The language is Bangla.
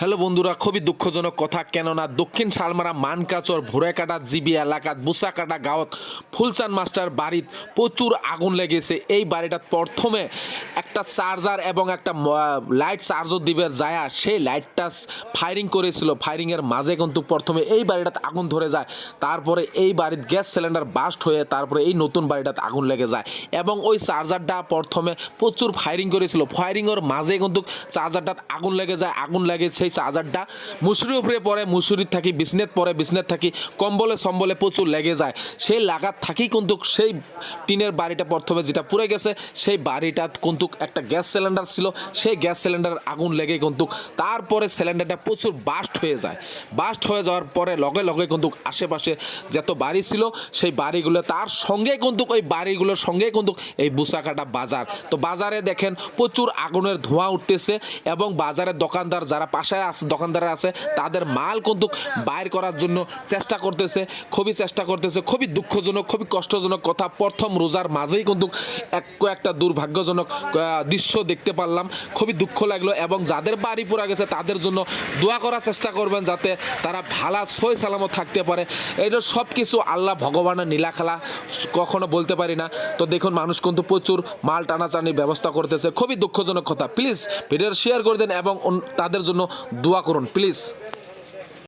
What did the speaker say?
হ্যালো বন্ধুরা, খুবই দুঃখজনক কথা। কেননা দক্ষিণ শালমারা মানকাচর, ভোরেকাটা, জিবি এলাকাত বুসাকাটা গাঁৱত ফুলচান মাস্টার বাড়িত প্রচুর আগুন লেগেছে। এই বাড়িটাত প্রথমে একটা চার্জার এবং একটা লাইট চার্জর দিবে যায় সেই লাইটটা ফায়ারিং করেছিল। ফায়ারিংয়ের মাঝে কিন্তু প্রথমে এই বাড়িটাতে আগুন ধরে যায়। তারপরে এই বাড়ির গ্যাস সিলিন্ডার বাস্ট হয়ে তারপরে এই নতুন বাড়িটাতে আগুন লেগে যায়। এবং ওই চার্জারটা প্রথমে প্রচুর ফায়ারিং করেছিল। ফায়ারিংয়ের মাঝে কিন্তু চার্জারটাত আগুন লেগে যায়, আগুন লাগে সেই চার্জারটা মুসুরির উপরে পরে মুসুরির থাকি বিছনেত পরে বিছনেত থাকি, কম্বলে সম্বলে প্রচুর লেগে যায়। সেই লাগাত থাকি কিন্তু সেই টিনের বাড়িটা প্রথমে যেটা পুড়ে গেছে, সেই বাড়িটা কিন্তু একটা গ্যাস সিলিন্ডার ছিল, সেই গ্যাস সিলিন্ডার আগুন লেগে কিন্তু তারপরে সিলিন্ডারটা প্রচুর বাস্ট হয়ে যায়। বাস্ট হয়ে যাওয়ার পরে লগে লগে কিন্তু আশেপাশে যত বাড়ি ছিল, সেই বাড়িগুলো তার সঙ্গে কিন্তু ওই বাড়িগুলোর সঙ্গে কিন্তু এই বুসাকাটা বাজার তো বাজারে দেখেন, প্রচুর আগুনের ধোঁয়া উঠতেছে এবং বাজারের দোকানদার যারা পাশে আছে দোকানদার আছে, তাদের মাল কিন্তু বাইর করার জন্য চেষ্টা করতেছে, খুবই চেষ্টা করতেছে, খুবই দুঃখজনক, খুবই কষ্টজনক কথা। প্রথম রোজার মাঝেই কিন্তু এক, কয়েকটা দুর্ভাগ্যজনক দৃশ্য দেখতে পারলাম। খুবই দুঃখ লাগল এবং যাদের বাড়ি পুরা গেছে, তাদের জন্য দোয়া করার চেষ্টা করবেন যাতে তারা ভালা সই সালামত থাকতে পারে। এটা সব কিছু আল্লাহ ভগবানের নীলা খেলা, কখনো বলতে পারি না। তো দেখুন, মানুষ কিন্তু প্রচুর মাল টানাচানির ব্যবস্থা করতেছে। খুবই দুঃখজনক কথা। প্লিজ ভিডিওর শেয়ার করে দেন এবং তাদের জন্য দোয়া করুন প্লিজ।